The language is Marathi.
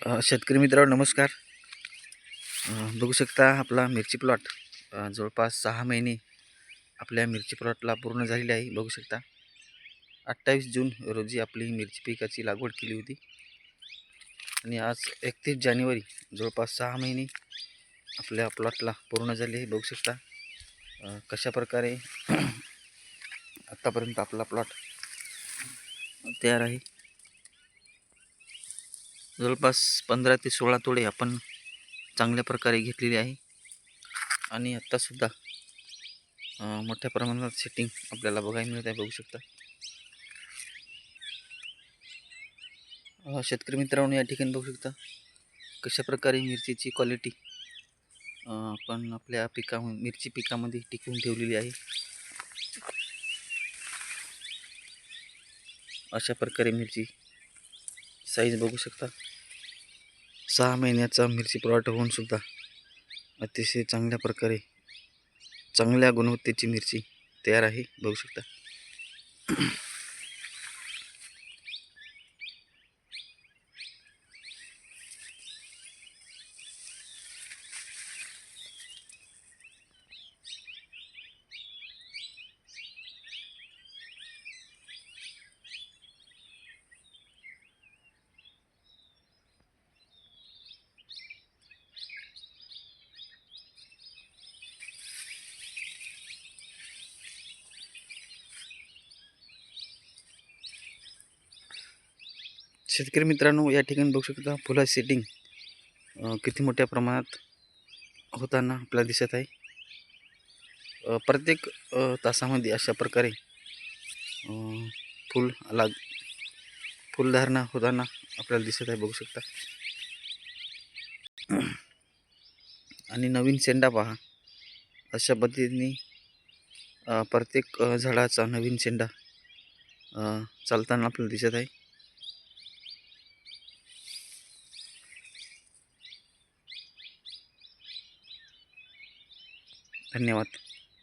शेतकरी मित्रांनो नमस्कार. बघू शकता आपला मिरची प्लॉट जवळपास सहा महिने आपल्या मिरची प्लॉटला पूर्ण झालेली आहे. बघू शकता अठ्ठावीस जून रोजी आपली मिरची पिकाची लागवड केली होती. आणि आज एकतीस जानेवारी जवळपास सहा महिने आपल्या प्लॉटला पूर्ण झाले आहे. बघू शकता कशाप्रकारे कशा प्रकारे आत्तापर्यंत आपला प्लॉट तयार आहे. जवळपास पंधरा ते सोळा तोडे आपण चांगल्या प्रकारे घेतलेले आहे. आणि आत्तासुद्धा मोठ्या प्रमाणात सेटिंग आपल्याला बघायला मिळत आहे बघू शकता. शेतकरी मित्रांनो या ठिकाणी बघू शकता कशा प्रकारे मिरचीची क्वालिटी आपण आपल्या पिका मिरची पिकामध्ये टिकवून ठेवलेली आहे. अशा प्रकारे मिरची साईज बघू शकता. सहा महिन्याचा मिरची प्लॉट होऊन सुद्धा अतिशय चांगल्या प्रकारे चांगल्या गुणवत्तेची मिरची तयार आहे. बघू शकता. शेतकरी मित्रांनो या ठिकाणी बघू शकता फुला सेटिंग किती मोठ्या प्रमाणात होताना आपल्याला दिसत आहे. प्रत्येक तासामध्ये अशा प्रकारे फुल लाग फुलधारणा होताना आपल्याला दिसत आहे बघू शकता. आणि नवीन शेंडा पहा. अशा पद्धतीने प्रत्येक झाडाचा नवीन शेंडा चालताना आपल्याला दिसत आहे. धन्यवाद.